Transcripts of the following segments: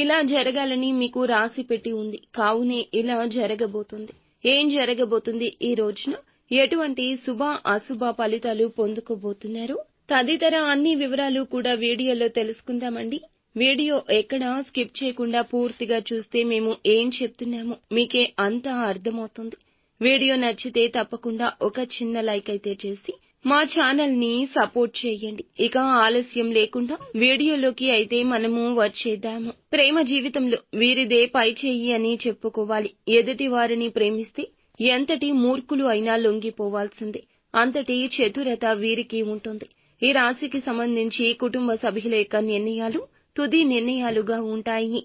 ఇలా జరగాలని మీకు రాసి పెట్టి ఉంది. కావునే ఇలా జరగబోతుంది. ఏం జరగబోతుంది? ఈ రోజున ఎటువంటి శుభ అశుభ ఫలితాలు పొందుకోబోతున్నారు? తదితర అన్ని వివరాలు కూడా వీడియోలో తెలుసుకుందామండి. వీడియో ఎక్కడా స్కిప్ చేయకుండా పూర్తిగా చూస్తే మేము ఏం చెప్తున్నామో మీకే అంతా అర్థమవుతుంది. వీడియో నచ్చితే తప్పకుండా ఒక చిన్న లైక్ అయితే చేసి మా ఛానల్ని సపోర్ట్ చేయండి. ఇక ఆలస్యం లేకుండా వీడియోలోకి అయితే మనము వచ్చేద్దాము. ప్రేమ జీవితంలో వీరిదే పై చెయ్యి అని చెప్పుకోవాలి. ఎదుటి వారిని ప్రేమిస్తే ఎంతటి మూర్ఖులు అయినా లొంగిపోవాల్సిందే. అంతటి చతురత వీరికి ఉంటుంది. ఈ రాశికి సంబంధించి కుటుంబ సభ్యుల యొక్క నిర్ణయాలు తుది నిర్ణయాలుగా ఉంటాయి.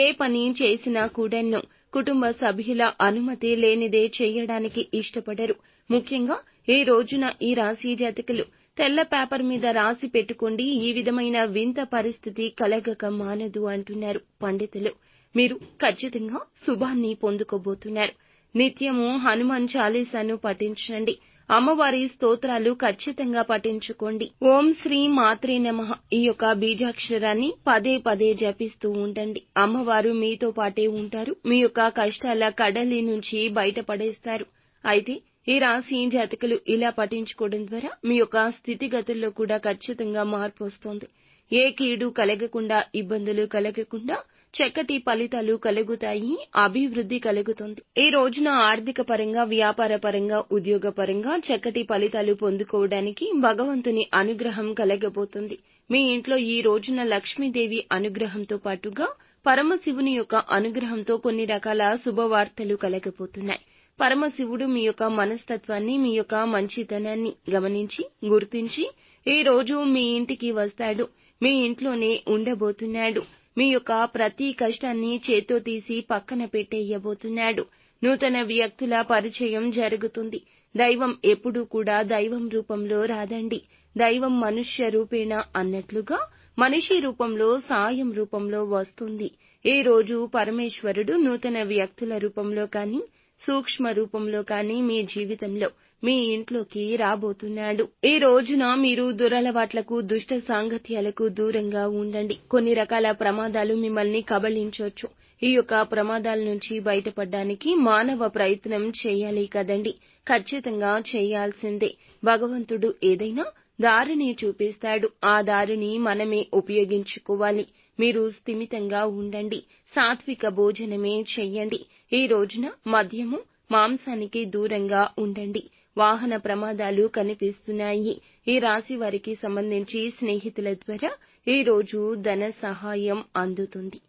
ఏ పని చేసినా కూడాను కుటుంబ సభ్యుల అనుమతి లేనిదే చేయడానికి ఇష్టపడరు. ముఖ్యంగా ఈ రోజున ఈ రాశి జాతకులు తెల్ల పేపర్ మీద రాసి పెట్టుకోండి. ఈ విధమైన వింత పరిస్థితి కలగక మానదు అంటున్నారు పండితులు. మీరు ఖచ్చితంగా శుభాన్ని పొందుకోబోతున్నారు. నిత్యము హనుమాన్ చాలీసాను పఠించండి. అమ్మవారి స్తోత్రాలు ఖచ్చితంగా పఠించుకోండి. ఓం శ్రీ మాత్రే నమ. ఈ యొక్క బీజాక్షరాన్ని పదే పదే జపిస్తూ ఉండండి. అమ్మవారు మీతో పాటే ఉంటారు. మీ యొక్క కష్టాల కడలి నుంచి బయటపడేస్తారు. అయితే ఈ రాశి జాతకులు ఇలా పఠించుకోవడం ద్వారా మీ యొక్క స్థితిగతుల్లో కూడా ఖచ్చితంగా మార్పు వస్తోంది. ఏ కీడు కలగకుండా ఇబ్బందులు కలగకుండా చక్కటి ఫలితాలు కలుగుతాయి అభివృద్ధి కలుగుతుంది. ఈ రోజున ఆర్థిక పరంగా వ్యాపార పరంగా ఉద్యోగ పరంగా చక్కటి ఫలితాలు పొందుకోవడానికి భగవంతుని అనుగ్రహం కలగబోతుంది. మీ ఇంట్లో ఈ రోజున లక్ష్మీదేవి అనుగ్రహంతో పాటుగా పరమశివుని యొక్క అనుగ్రహంతో కొన్ని రకాల శుభవార్తలు కలగబోతున్నాయి. పరమశివుడు మీ యొక్క మనస్తత్వాన్ని మీ యొక్క మంచితనాన్ని గమనించి గుర్తించి ఈ రోజు మీ ఇంటికి వస్తాడు. మీ ఇంట్లోనే ఉండబోతున్నాడు. మీ యొక్క ప్రతి కష్టాన్ని చేత్తో తీసి పక్కన పెట్టేయబోతున్నాడు. నూతన వ్యక్తుల పరిచయం జరుగుతుంది. దైవం ఎప్పుడూ కూడా దైవం రూపంలో రాదండి. దైవం మనుష్య రూపేణ అన్నట్లుగా మనిషి రూపంలో సాయం రూపంలో వస్తుంది. ఈ రోజు పరమేశ్వరుడు నూతన వ్యక్తుల రూపంలో కానీ సూక్ష్మ రూపంలో కానీ మీ జీవితంలో మీ ఇంట్లోకి రాబోతున్నాడు. ఈ రోజున మీరు దురలవాట్లకు దుష్ట సాంగత్యాలకు దూరంగా ఉండండి. కొన్ని రకాల ప్రమాదాలు మిమ్మల్ని కబళించవచ్చు ఈ యొక్క ప్రమాదాల నుంచి బయటపడడానికి మానవ ప్రయత్నం చేయాలి కదండి. ఖచ్చితంగా చేయాల్సిందే. భగవంతుడు ఏదైనా దారిని చూపిస్తాడు. ఆ దారిని మనమే ఉపయోగించుకోవాలి. మీరు స్థిమితంగా ఉండండి. సాత్విక భోజనమే చెయ్యండి. ఈ రోజున మద్యము మాంసానికి దూరంగా ఉండండి. వాహన ప్రమాదాలు కనిపిస్తున్నాయి. ఈ రాశి వారికి సంబంధించి స్నేహితుల ద్వారా ఈ రోజు ధన సహాయం అందుతుంది.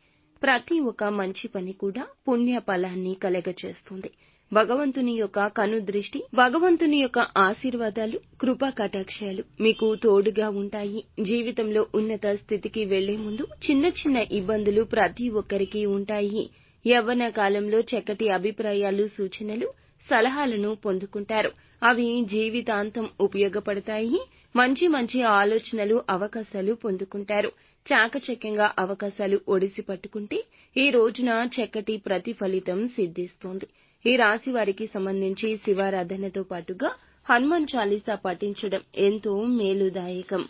ప్రతి ఒక్క మంచి పని కూడా పుణ్య ఫలాన్ని కలగచేస్తుంది భగవంతుని యొక్క కను దృష్టి భగవంతుని యొక్క ఆశీర్వాదాలు కృపా కటాక్షాలు మీకు తోడుగా ఉంటాయి. జీవితంలో ఉన్నత స్థితికి వెళ్ళే ముందు చిన్న చిన్న ఇబ్బందులు ప్రతి ఒక్కరికి ఉంటాయి. యవ్వన కాలంలో చక్కటి అభిప్రాయాలు సూచనలు సలహాలను పొందుకుంటారు. అవి జీవితాంతం ఉపయోగపడతాయి. మంచి మంచి ఆలోచనలు అవకాశాలు పొందుకుంటారు. చాకచక్యంగా అవకాశాలు ఒడిసి పట్టుకుంటే ఈ రోజున చక్కటి ప్రతిఫలితం సిద్ధిస్తుంది. ఈ రాశి వారికి సంబంధించి శివారాధనతో పాటుగా హనుమాన్ చాలీసా పఠించడం ఎంతో మేలుదాయకం.